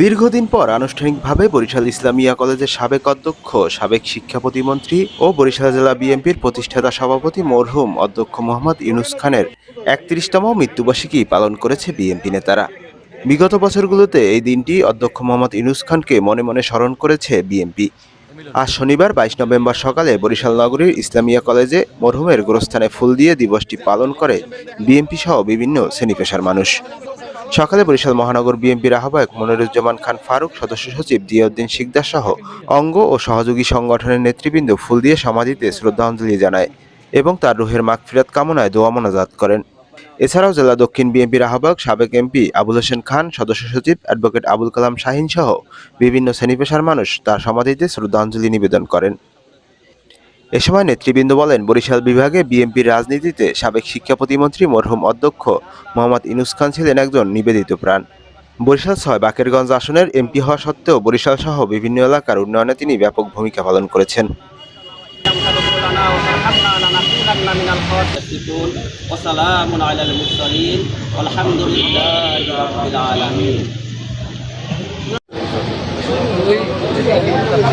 দীর্ঘদিন পর আনুষ্ঠানিকভাবে বরিশাল ইসলামিয়া কলেজের সাবেক অধ্যক্ষ, সাবেক শিক্ষা প্রতিমন্ত্রী ও বরিশাল জেলা বিএনপির প্রতিষ্ঠাতা সভাপতি মরহুম অধ্যক্ষ মোহাম্মদ ইউনুস খানের একত্রিশতম মৃত্যুবার্ষিকী পালন করেছে বিএনপি নেতারা। বিগত বছরগুলোতে এই দিনটি অধ্যক্ষ মোহাম্মদ ইউনুস খানকে মনে মনে স্মরণ করেছে বিএনপি। আজ শনিবার, বাইশ নভেম্বর সকালে বরিশাল নগরীর ইসলামিয়া কলেজে মরহুমের গোরস্থানে ফুল দিয়ে দিবসটি পালন করে বিএনপি সহ বিভিন্ন শ্রেণি পেশার মানুষ। সকালে বরিশাল মহানগর বিএনপির আহ্বায়ক মনিরুজ্জামান খান ফারুক, সদস্য সচিব জিয়াউদ্দিন শিকদার সহ অঙ্গ ও সহযোগী সংগঠনের নেতৃবৃন্দ ফুল দিয়ে সমাধিতে শ্রদ্ধাঞ্জলি জানায় এবং তার রুহের মাগফিরাত কামনায় দোয়া মোনাজাত করেন। এছাড়াও জেলা দক্ষিণ বিএনপির আহ্বায়ক সাবেক এমপি আবুল হোসেন খান, সদস্য সচিব অ্যাডভোকেট আবুল কালাম শাহিন সহ বিভিন্ন শ্রেণি পেশার মানুষ তার সমাধিতে শ্রদ্ধাঞ্জলি নিবেদন করেন। এ সময় নেতৃবৃন্দ বলেন, বরিশাল বিভাগে বিএনপির রাজনীতিতে সাবেক শিক্ষা প্রতিমন্ত্রী মরহুম অধ্যক্ষ মোহাম্মদ ইনুস খান ছিলেন একজন নিবেদিত প্রাণ। বরিশাল ছয় বাকেরগঞ্জ আসনের এমপি হওয়া সত্ত্বেও বরিশাল সহ বিভিন্ন এলাকার উন্নয়নে তিনি ব্যাপক ভূমিকা পালন করেছেন। আলহামদুলিল্লাহি রাব্বিল আলামিন